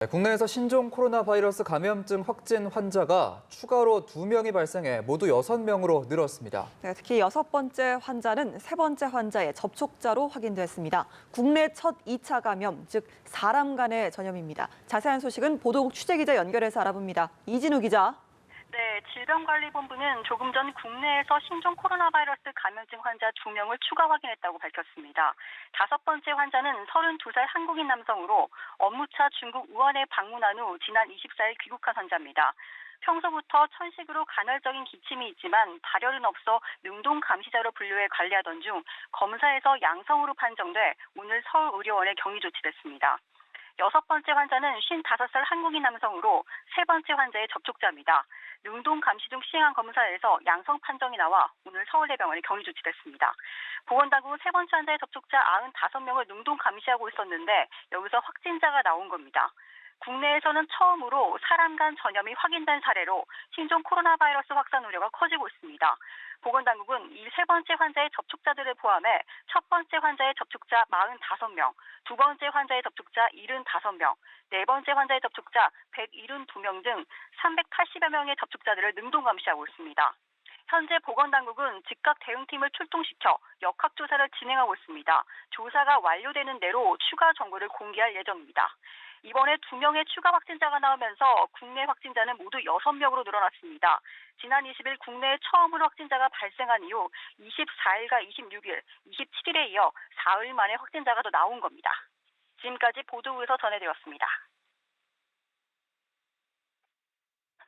네, 국내에서 신종 코로나 바이러스 감염증 확진 환자가 추가로 두명이 발생해 모두 여섯 명으로 늘었습니다. 네, 특히 여섯 번째 환자는 세 번째 환자의 접촉자로 확인됐습니다. 국내 첫 2차 감염, 즉 사람 간의 전염입니다. 자세한 소식은 보도국 취재기자 연결해서 알아봅니다. 이진우 기자. 네, 질병관리본부는 조금 전 국내에서 신종 코로나 바이러스 감염증 환자 2명을 추가 확인했다고 밝혔습니다. 다섯 번째 환자는 32살 한국인 남성으로 업무차 중국 우한에 방문한 후 지난 24일 귀국한 환자입니다. 평소부터 천식으로 간헐적인 기침이 있지만 발열은 없어 능동 감시자로 분류해 관리하던 중 검사에서 양성으로 판정돼 오늘 서울의료원에 격리 조치됐습니다. 여섯 번째 환자는 55살 한국인 남성으로 세 번째 환자의 접촉자입니다. 능동 감시 중 시행한 검사에서 양성 판정이 나와 오늘 서울대병원에 격리 조치됐습니다. 보건당국은 세 번째 환자의 접촉자 95명을 능동 감시하고 있었는데 여기서 확진자가 나온 겁니다. 국내에서는 처음으로 사람 간 전염이 확인된 사례로 신종 코로나 바이러스 확산 우려가 커지고 있습니다. 보건당국은 이 세 번째 환자의 접촉자들을 포함해 첫 번째 환자의 접촉자 45명, 두 번째 환자의 접촉자 75명, 네 번째 환자의 접촉자 172명 등 380여 명의 접촉자들을 능동 감시하고 있습니다. 현재 보건당국은 즉각 대응팀을 출동시켜 역학조사를 진행하고 있습니다. 조사가 완료되는 대로 추가 정보를 공개할 예정입니다. 이번에 두 명의 추가 확진자가 나오면서 국내 확진자는 모두 6명으로 늘어났습니다. 지난 20일 국내에 처음으로 확진자가 발생한 이후 24일과 26일, 27일에 이어 사흘 만에 확진자가 더 나온 겁니다. 지금까지 보도국에서 전해드렸습니다.